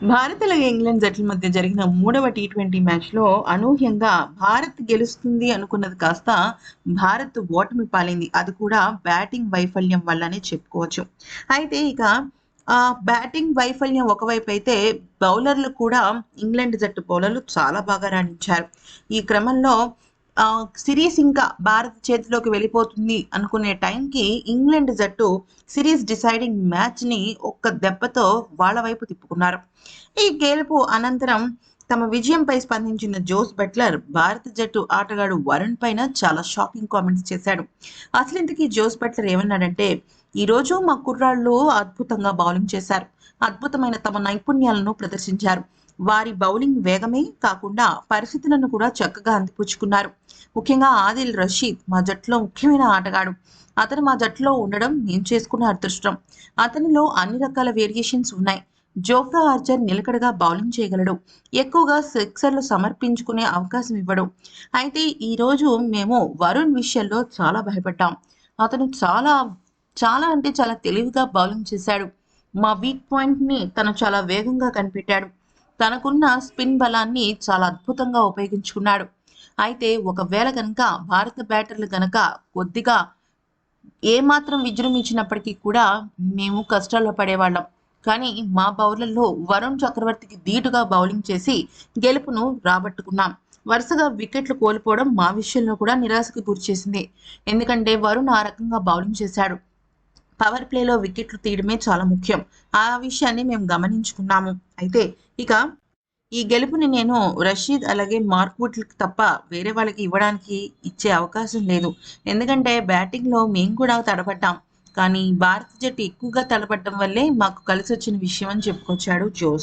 భారత్ అలాగే ఇంగ్లాండ్ జట్ల మధ్య జరిగిన మూడవ టీ ట్వంటీ మ్యాచ్లో అనూహ్యంగా భారత్ గెలుస్తుంది అనుకున్నది కాస్త భారత్ ఓటమి పాలైంది. అది కూడా బ్యాటింగ్ వైఫల్యం వల్లనే చెప్పుకోవచ్చు. అయితే ఇక ఆ బ్యాటింగ్ వైఫల్యం ఒకవైపు అయితే బౌలర్లు కూడా ఇంగ్లాండ్ జట్టు బౌలర్లు చాలా బాగా రాణించారు. ఈ క్రమంలో సిరీస్ ఇంకా భారత్ చేతిలోకి వెళ్ళిపోతుంది అనుకునే టైంకి ఇంగ్లాండ్ జట్టు సిరీస్ డిసైడింగ్ మ్యాచ్ని ఒక్క దెబ్బతో వాళ్ళ వైపు తిప్పుకున్నారు. ఈ గెలుపు అనంతరం తమ విజయంపై స్పందించిన జోస్ బట్లర్ భారత జట్టు ఆటగాడు వరుణ్ పైన చాలా షాకింగ్ కామెంట్స్ చేశాడు. అసలు ఇంతకీ జోస్ బట్లర్ ఏమన్నాడంటే ఈరోజు మా కుర్రాళ్ళు అద్భుతంగా బౌలింగ్ చేశారు. అద్భుతమైన తమ నైపుణ్యాలను ప్రదర్శించారు. వారి బౌలింగ్ వేగమే కాకుండా పరిస్థితులను కూడా చక్కగా అందిపుచ్చుకున్నారు. ముఖ్యంగా ఆదిల్ రషీద్ మా జట్టులో ముఖ్యమైన ఆటగాడు. అతను మా జట్టులో ఉండడం నేను చేసుకున్న అదృష్టం. అతనిలో అన్ని రకాల వేరియేషన్స్ ఉన్నాయి. జోఫ్రా ఆర్చర్ నిలకడగా బౌలింగ్ చేయగలడు. ఎక్కువగా సిక్సర్లు సమర్పించుకునే అవకాశం ఇవ్వడు. అయితే ఈరోజు మేము వరుణ్ విషయంలో చాలా భయపడ్డాం. అతను చాలా చాలా అంటే చాలా తెలివిగా బౌలింగ్ చేశాడు. మా వీక్ పాయింట్ని తను చాలా వేగంగా కనిపెట్టాడు. తనకున్న స్పిన్ బలాన్ని చాలా అద్భుతంగా ఉపయోగించుకున్నాడు. అయితే ఒకవేళ కనుక భారత బ్యాటర్లు కనుక కొద్దిగా ఏమాత్రం విజృంభించినప్పటికీ కూడా మేము కష్టాల్లో పడేవాళ్ళం. కానీ మా బౌలర్లో వరుణ్ చక్రవర్తికి ధీటుగా బౌలింగ్ చేసి గెలుపును రాబట్టుకున్నాం. వరుసగా వికెట్లు కోల్పోవడం మా విషయంలో కూడా నిరాశకు గురిచేసింది ఎందుకంటే వరుణ్ ఆ రకంగా బౌలింగ్ చేశాడు. పవర్ ప్లేలో వికెట్లు తీయడమే చాలా ముఖ్యం. ఆ విషయాన్ని మేము గమనించుకున్నాము. అయితే ఇక ఈ గెలుపుని నేను రషీద్ అలాగే మార్క్వుడ్కి తప్ప వేరే వాళ్ళకి ఇవ్వడానికి ఇచ్చే అవకాశం లేదు. ఎందుకంటే బ్యాటింగ్లో మేము కూడా తడబడ్డాం కానీ భారత జట్టు ఎక్కువగా తడబడ్డం వల్లే మాకు కలిసి వచ్చిన విషయం అని చెప్పుకొచ్చాడు జోస్.